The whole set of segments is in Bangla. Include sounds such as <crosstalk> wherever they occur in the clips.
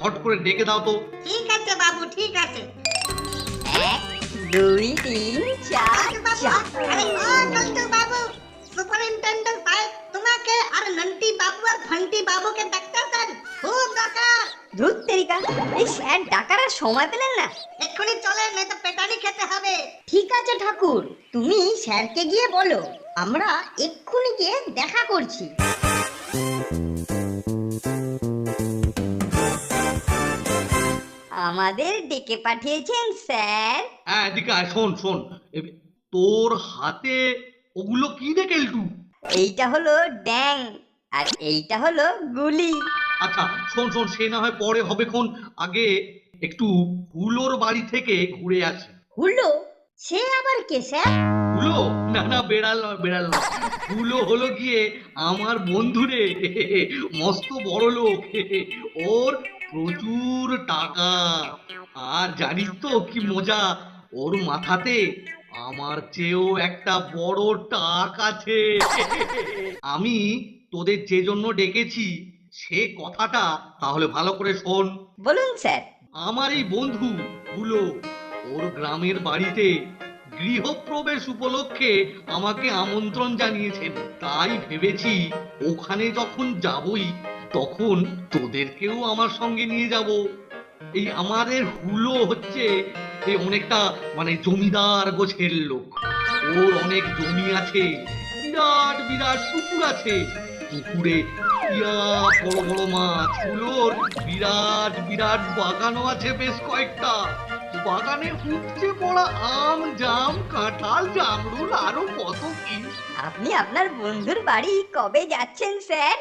ছট করে ডেকে দাও তো। ঠিক আছে বাবু ঠিক আছে। এক দুই তিন চার চার। আরে ও নন্টু বাবু সুপারিনটেন্ডেন্ট সাহেব তোমাকে আর নন্টি বাবু আর ঘন্টি বাবুকে ডাক্তার দেন খুব দরকার। ধুত তেরিকা এই স্যার ডাকার আর সময় পেলেন না। এক্ষুনি চলে পেটানি খেতে হবে। ঠিক আছে ঠাকুর তুমি স্যারকে গিয়ে বলো আমরা এক্ষুনি গিয়ে দেখা করছি। আমাদের ডেকে পাঠিয়েছেন স্যার। হ্যাঁ এদিকে আয়, শোন শোন। এ- তোর হাতে ওগুলো কি রে কেলটু? এইটা হলো ড্যাং আর এইটা হলো গুলি। আচ্ছা শোন শোন সে না হয় পরে হবে কোন আগে একটু হুলোর বাড়ি থেকে ঘুরে আসি। হুলো? সে আবার কে স্যার? হুলো? না না বেড়াল নয় বেড়াল নয়। হুলো হলো গিয়ে আমার বন্ধুরে মস্ত বড় লোক ওর প্রচুর টাকা। আর জানিস তো কি মজা? ওর মাথাতে আমার চেয়েও একটা বড় টাক আছে। আমি তোদের যে জন্য ডেকেছি সে কথাটা তাহলে ভালো করে শোন। বলুন স্যার। আমার এই বন্ধু হুলো ওর গ্রামের বাড়িতে গৃহপ্রবেশ উপলক্ষে আমাকে আমন্ত্রণ জানিয়েছেন। তাই ভেবেছি ওখানে যখন যাবই তখন তোদেরকেও আমার সঙ্গে নিয়ে যাব। এই আমাদের হুলো হচ্ছে এই অনেকটা মানে জমিদার গোছের লোক। ওর অনেক জমি আছে, বিরাট বিরাট পুকুর আছে। পুকুরে বড় বড় মাছ হুলোর বিরাট বিরাট বাগানও আছে বেশ কয়েকটা। বাগানে উপচে পড়া আম, জাম, কাঁঠাল, জামরুল, আরও কত কি। আপনি আপনার বন্ধুর বাড়ি কবে যাচ্ছেন, স্যার?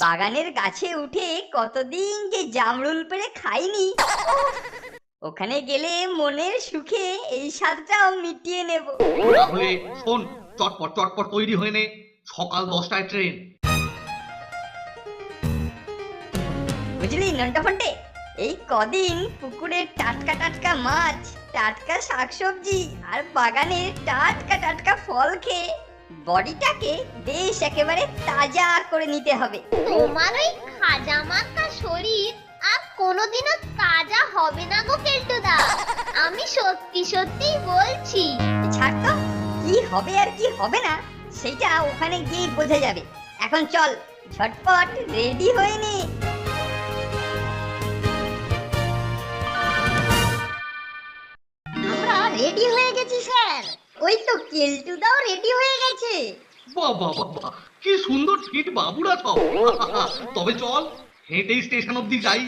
বাগানের গাছে উঠে কতদিন যে জামরুল পেড়ে খাইনি। ওখানে গেলে মনের সুখে এই স্বাদটাও মিটিয়ে নেব। তাহলে শোন চটপট চটপট তৈরি হয়ে নে। সকাল দশটায় ট্রেন। বুঝলি নন্টা ফন্টে? এই কদিন পুকুরের টাটকা টাটকা মাছ টাটকা শাকসবজি আর বাগানের টাটকা টাটকা ফল খেয়ে বডিটাকে বেশ একেবারে তাজা করে নিতে হবে। তোমার ওই খাজা মাখা শরীর আর কোনোদিনও তাজা হবে না গো কেল্টুদা। আমি সত্যি সত্যি বলছি। ছাড় তো কি হবে আর কি হবে না সেটা ওখানে গিয়ে বোঝা যাবে। এখন চল ঝটপট রেডি হয়ে নে। আমরা রেডি হয়ে গেছি স্যার। ওই তো কেলটুদাও রেডি হয়ে গেছে। বাবা বাবা কি সুন্দর ফিট বাবুরা সব। <laughs> তবে চল, হেঁটেই স্টেশন অব্দি যাই।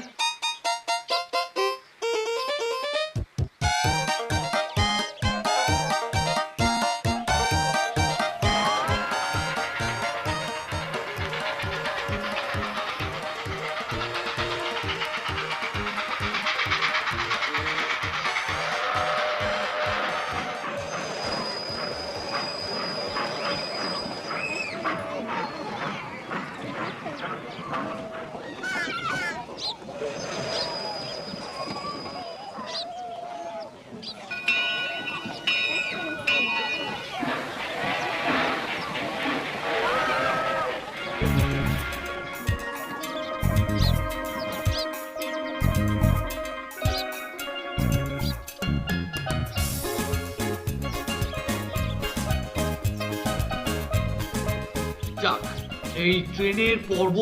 এই ট্রেনের পর্ব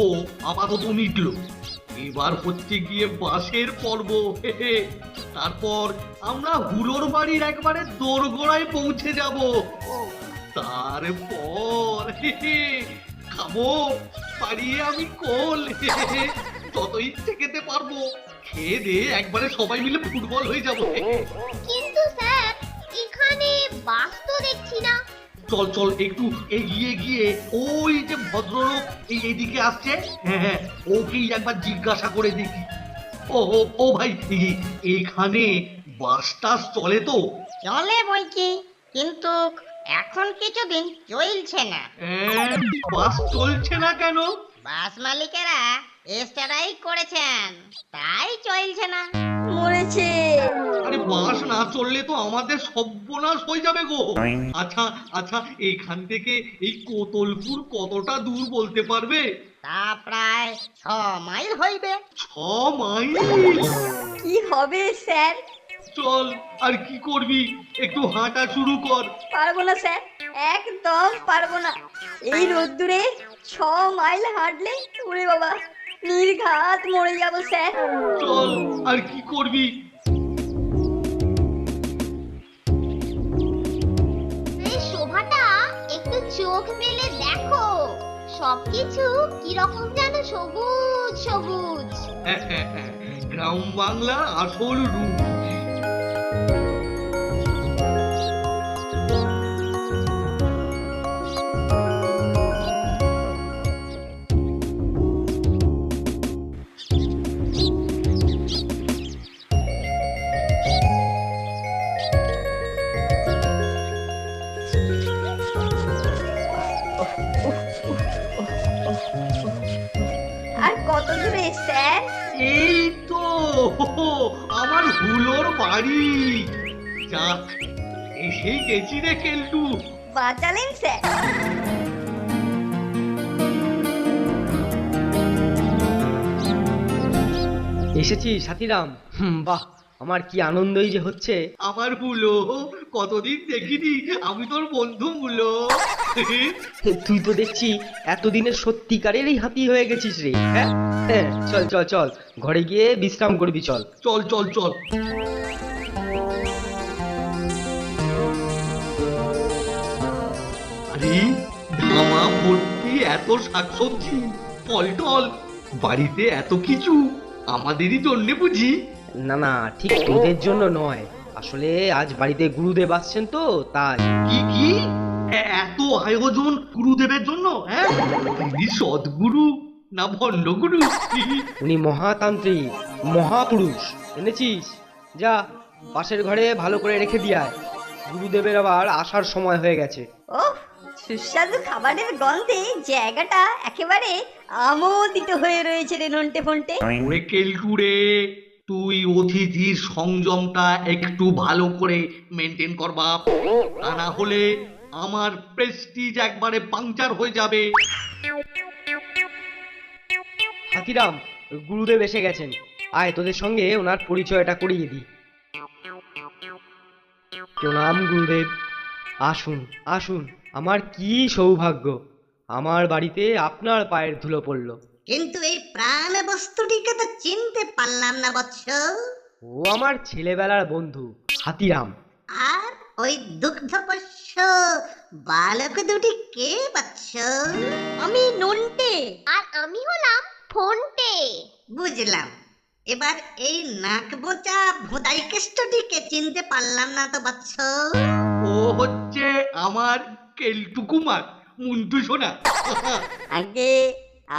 আপাতত মিটল এবার হচ্ছে গিয়ে বাসের পর্ব। তারপর আমরা হুলোর বাড়ির একবারে দোরগোড়ায় পৌঁছে যাব তারপর খাব পারিয়ে আমি কোল। যত ইচ্ছে খেতে পারব, খেয়ে দিয়ে একবারে সবাই মিলে ফুটবল হয়ে যাব, হে চল চল একটু এগিয়ে গিয়ে ওই যে ভদ্রলোক এই এদিকে আসছে হ্যাঁ হ্যাঁ ওকেই একবার জিজ্ঞাসা করে দেখি। ও ও ও ভাই এখানে বাস টাস চলে তো? চলে বই কি কিন্তু এখন কিছুদিন চলছে না। হ্যাঁ, বাস চলছে না কেন? বাস মালিকেরা স্ট্রাইক করেছেন তাই চলছে না। মরেছে। বাস না চললে তো আমাদের সর্বনাশ হয়ে যাবে গো। আচ্ছা আচ্ছা এখান থেকে এই কোতলপুর কতটা দূর বলতে পারবে? তা প্রায় ছ মাইল হইবে। ছ মাইল? কি হবে স্যার? চল আর কি করবি? একটু হাঁটা শুরু কর। পারব না স্যার একদম পারব না। এই রোদ্দুরে ছ মাইল হাঁটলে ওরে বাবা নির্ঘাত মরে যাব স্যার। চল আর কি করবি? সবকিছু কীরকম যেন সবুজ সবুজ। <laughs> গ্রাম বাংলা আসল রূপ। আর কত দূরে স্যার এই তো আমার হুলোর বাড়ি। যাক এসেই গেছি রে কেলটু। বাঁচালেন স্যার। এসেছি সাথীরাম। হুম, বাহ আমার কি আনন্দই যে হচ্ছে? আমার হুলো কতদিন দেখিনি? আমি তোর বন্ধু হুলো তুই তো দেখছি এতদিনের সত্যিকারেরই হাতি হয়ে গেছিস রে হ্যাঁ? হ্যাঁ চল চল চল ঘরে গিয়ে বিশ্রাম করবি চল। চল চল চল। আরে ধামা ভর্তি এত শাকসবজি ফল টল বাড়িতে এত কিছু আমাদেরই জন্য বুঝি? না না ঠিক তোদের জন্য নয়। আসলে আজ বাড়িতে গুরুদেব আসছেন তো তাই। কি কি? এত আয়োজন গুরুদেবের জন্য হ্যাঁ? তিনি সদ্গুরু না ভণ্ডগুরু? উনি মহাতান্ত্রিক মহাপুরুষ এনেছিস? যা পাশের ঘরে ভালো করে রেখে দিয়ায় গুরুদেবের আবার আসার সময় হয়ে গেছে। ও সুস্বাদু খাবারের গন্ধে জায়গাটা একেবারে আমোদিত হয়ে রয়েছে রে নন্টে ফন্টে কেলটুরে তুই অতিথির সংযমটা একটু ভালো করে মেনটেন কর বাপ। তা না হলে আমার প্রেস্টিজ একবারে পাংচার হয়ে যাবে। হাতিরাম, গুরুদেব এসে গেছেন। আয়, তোদের সঙ্গে ওনার পরিচয়টা করিয়ে দিই। প্রণাম, গুরুদেব। আসুন আসুন। আমার কি সৌভাগ্য। আমার বাড়িতে আপনার পায়ের ধুলো পড়ল। কিন্তু এই প্রাণ বস্তুটিকে তো চিনতে পারলাম না বৎস। ও আমার ছেলেবেলার বন্ধু হাতিরাম। আর ওই দুগ্ধপোষ্য বালক দুটি কে বৎস? আমি নন্টে আর আমি হলাম ফোনটে। বুঝলাম। এবার এই নাক বোচা ভোদাই কেষ্টটিকে চিনতে পারলাম না তো বৎস? ও হচ্ছে আমার কেলটু কুমার মুন্টু সোনা। আগে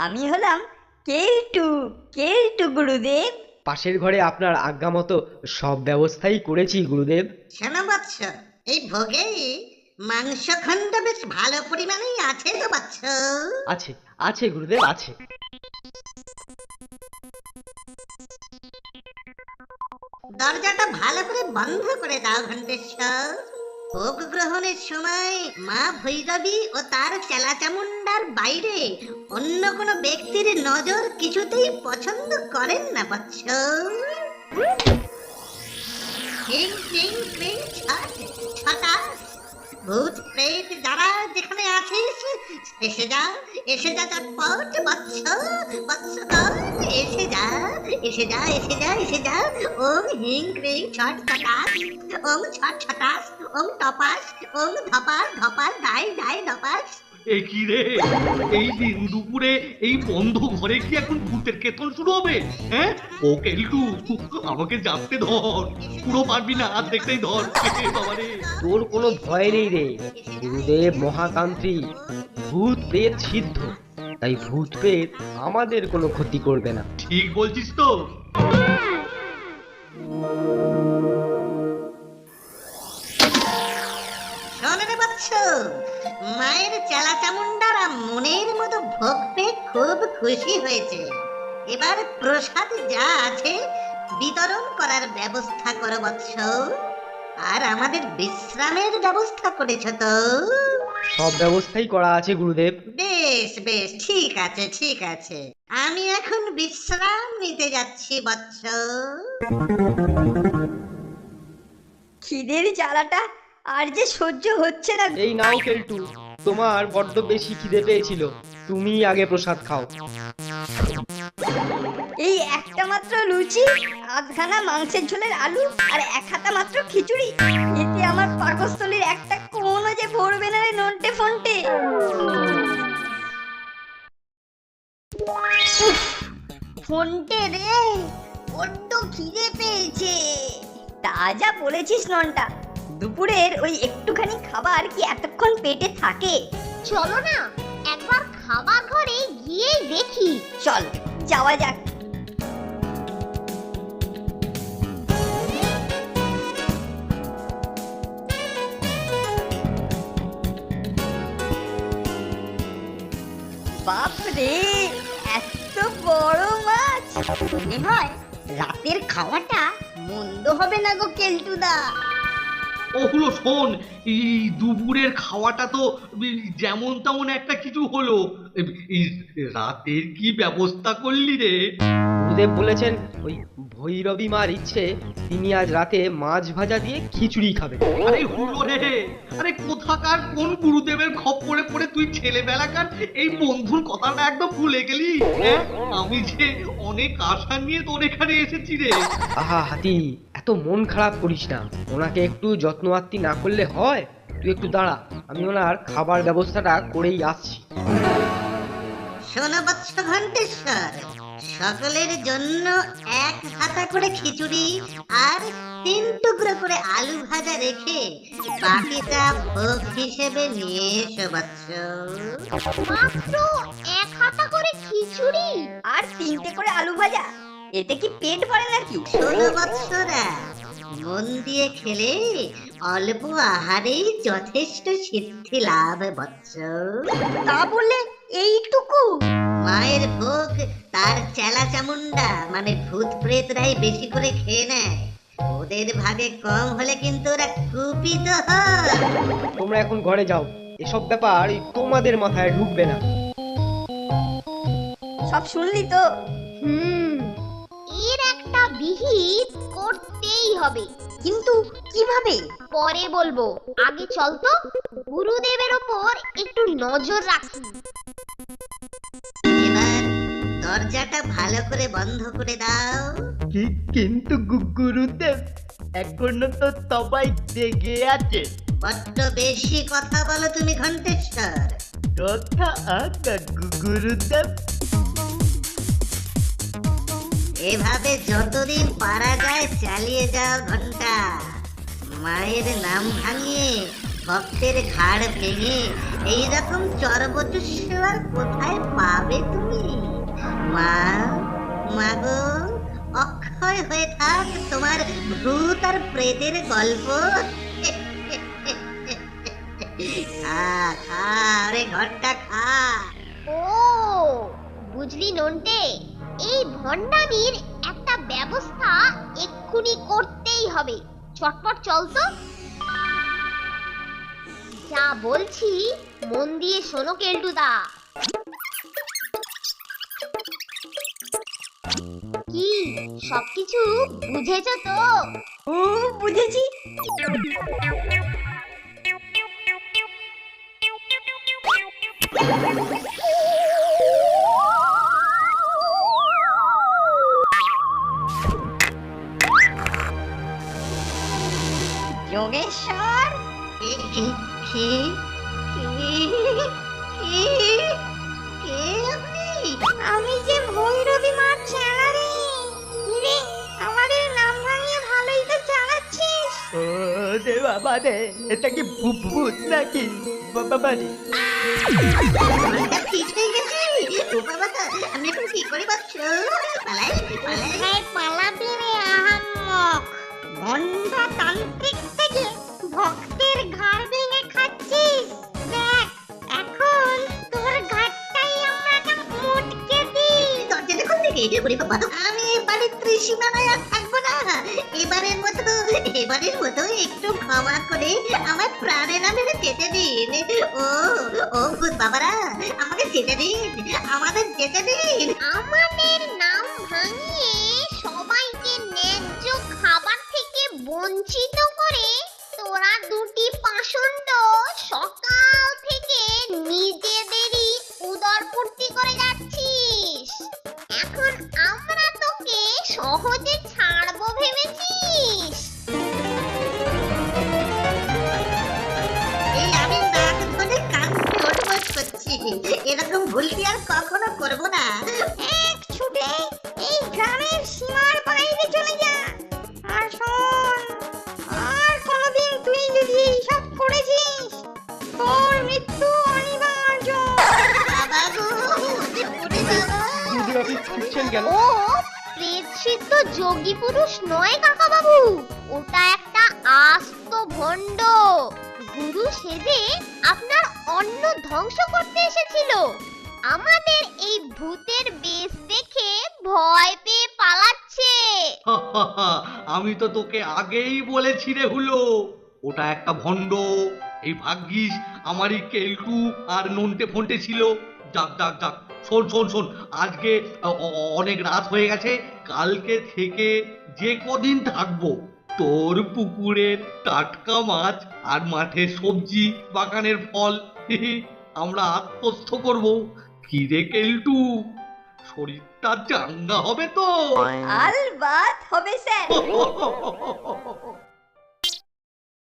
আমি হলাম কেলটু কেলটু গুরুদেব। পাশের ঘরে আপনার আজ্ঞা মতো সব ব্যবস্থাই করেছি গুরুদেব। শোনো বৎস এই ভোগেই মাংস খণ্ড বেশ ভালো পরিমাণেই আছে তো বৎস আছে আছে গুরুদেব আছে। দরজাটা ভালো করে বন্ধ করে দাও ঘণ্টেশ্বর। ভোগ গ্রহণের সময় মা ভৈরবী ও তার চেলা চামুন্ডার বাইরে অন্য কোনো ব্যক্তির নজর কিছুতেই পছন্দ করেন না বৎস ছট ভূত প্রেত যারা যেখানে আছিস, এসে যা এসে যা চটপট বৎস বৎস এসে যা এসে যা এসে যা এসে যা। ওম হিং ক্রিং ছট ছটাস, ওম ছট ছটাস, ওম টপাস, ওম ধপাস ধপাস, ধাই ধাই, ধপাস। এ কি রে? এই দিন দুপুরে এই বন্ধ ঘরে কি এখন ভূতের কেতন শুরু হবে? হ্যাঁ? ও কেলটু আমাকে জানতে ধর। পুরো পারবি না আর দেখতেই ধর। বাবারে। তোর কোনো ভয় নেই রে। গুরুদেব মহাতান্ত্রিক ভূত প্রেত সিদ্ধ। তাই ভূত প্রেত আমাদের কোনো ক্ষতি করবে না। ঠিক বলছিস তো। বৎস মায়ের চেলা চামুন্ডারা মনের মতো ভোগ পেয়ে খুব খুশি হয়েছে। এবার প্রসাদ যা আছে বিতরণ করার ব্যবস্থা করো বৎস। আর আমাদের বিশ্রামের ব্যবস্থা করেছ তো। সব ব্যবস্থাই করা আছে গুরুদেব। বেশ বেশ ঠিক আছে ঠিক আছে। আমি এখন বিশ্রাম নিতে যাচ্ছি বৎস। খিদের জ্বালাটা আর যে সহ্য হচ্ছে না এই নাও কেলটু তোমার বড্ড বেশি খিদে পেয়েছিল। তুমি আগে প্রসাদ খাও। এই একটা মাত্র লুচি আধখানা মাংসের ঝোলের আলু আর এক হাতা মাত্র খিচুড়ি। এতে আমার পাকস্থলীর একটা কোনো যে ভরবে না রে নন্টে ফন্টে। ফন্টে রে বড্ড খিদে পেয়েছে। তা যা বলেছিস ননটা দুপুরের ওই একটুখানি খাবার কি এতক্ষণ পেটে থাকে? চলো না একবার খাবার ঘরে গিয়েই দেখি। চল যাওয়া যাক। বাপরে এত বড় মাছ! মনে হয় রাতের খাওয়াটা মন্দ হবে না গো কেলটুদা। ও হলো শোন, এই দুপুরের খাওয়াটা তো যেমন তেমন একটা কিছু হলো। রাতের কি ব্যবস্থা করলি রে? গুরুদেব বলেছেন, ওই ভৈরবী মার ইচ্ছে তিনি আজ রাতে মাছ ভাজা দিয়ে খিচুড়ি খাবে আরে হুলো রে আরে কোথাকার কোন গুরুদেবের খপ্পরে পড়ে তুই ছেলেবেলাকার এই বন্ধুর কথাটা একদম ভুলে গেলি? হ্যাঁ? আমি যে অনেক আশা নিয়ে তোর এখানে এসেছি রে। আহা হাতি এত মন খারাপ করিস না। ওনাকে একটু যত্ন আত্তি না করলে হয়? তুই একটু দাঁড়া আমি ওনার খাবার ব্যবস্থাটা করেই আসছি। শোনো বৎস ঘন্টেশ্বর সকলের জন্য এক হাতা করে খিচুড়ি আর তিন টুকরো করে আলু ভাজা রেখে বাকিটা ভোগ হিসেবে নিয়ে এসো বৎস। মাত্র এক হাতা করে খিচুড়ি আর তিনটে করে আলু ভাজা। এতে কি পেট ভরে নাকি? শোনো বৎসরা মন দিয়ে খেলে অল্প আহারেই যথেষ্ট সিদ্ধি লাভ বৎস। তা বললে এইটুকু? মায়ের ভোগ তার চেলা চামুন্ডা মানে ভূত প্রেতরাই বেশি করে খেয়ে নেয়। ওদের ভাগে কম হলে কিন্তু ওরা কুপিত হয়। তোমরা এখন ঘরে যাও এসব ব্যাপার তোমাদের মাথায় ঢুকবে না। সব শুনলি তো? হুম বিহিত করতেই হবে। কিন্তু কীভাবে? পরে বলব। আগে চল তো গুরুদেবের ওপর একটু নজর রাখি। এবার দরজাটা ভালো করে বন্ধ করে দাও। কিন্তু গু- গুরুদেব এখনও তো সবাই জেগে আছে। বড্ড বেশি কথা বলো তুমি ঘন্টেশ্বর। কথা গু- গুরুদেব। এভাবে যতদিন পারা যায় চালিয়ে যাও ঘণ্টা। মায়ের নাম ভাঙিয়ে, ভক্তের ঘাড় ভেঙে, এইরকম চরবচস্য আর কোথায় পাবে তুমি? মা, মাগো, অক্ষয় হয়ে থাক তোমার ভূত আর প্রেতের গল্প। খা খা রে ঘরটা খা। ও, বুঝলি নন্টে? এই ভণ্ডামির একটা ব্যবস্থা এক্ষুনি করতেই হবে। চটপট চল তো। যা বলছি, মন দিয়ে শোনো কেলটুদা। কি, সবকিছু বুঝেছ তো? যোগেশ্বর কে কে কে কে কে আপনি আমি যে ভৈরবী মার চেলা রে রে আমাদের নাম ভাঙিয়ে ভালোই তো চালাচ্ছিস ও রে বাবা রে এটা কি ভূত নাকি? বাবা রে। ঠিক গেছে ও বাবা আমি এখন কি করি বাচ্চ পালাই পালাই। আমি বাড়ির ত্রিসীমানায় থাকব না। এবারের মতো এবারের মতো একটু ক্ষমা করে আমার প্রাণে নামে যেতে দিন। ও ও ভূত বাবারা, আমাকে যেতে দিন, আমাদের যেতে দিন। আমাদের নাম ভাঙিয়ে সবাইকে ন্যায্য খাবার থেকে বঞ্চিত করে তোরা দুটি পাষণ্ড আপনি ছুটছেন কেন? ও যোগী পুরুষ নয় কাকা বাবু ওটা একটা আস্ত ভণ্ড। গুরু সেজে আপনার অন্ন ধ্বংস করতে এসেছিল। আমাদের এই ভূতের বেশ দেখে ভয় পেয়ে পালাচ্ছে। আমি তো তোকে আগেই বলেছি রে হুলো। ওটা একটা ভণ্ড। এই ভাগ্যিস আমারই কেলটু আর নন্টে ফন্টে ছিল। যাক যাক যাক। শোন শোন শোন আজকে অনেক রাত হয়ে গেছে কালকে থেকে যে কদিন থাকব তোর পুকুরের টাটকা মাছ আর মাঠে সবজি বাগানের ফল আমরা আত্মস্থ করব। কি রে কেলটু? শরীরটা চাঙ্গা হবে তো? আলবাত হবে স্যার। <laughs>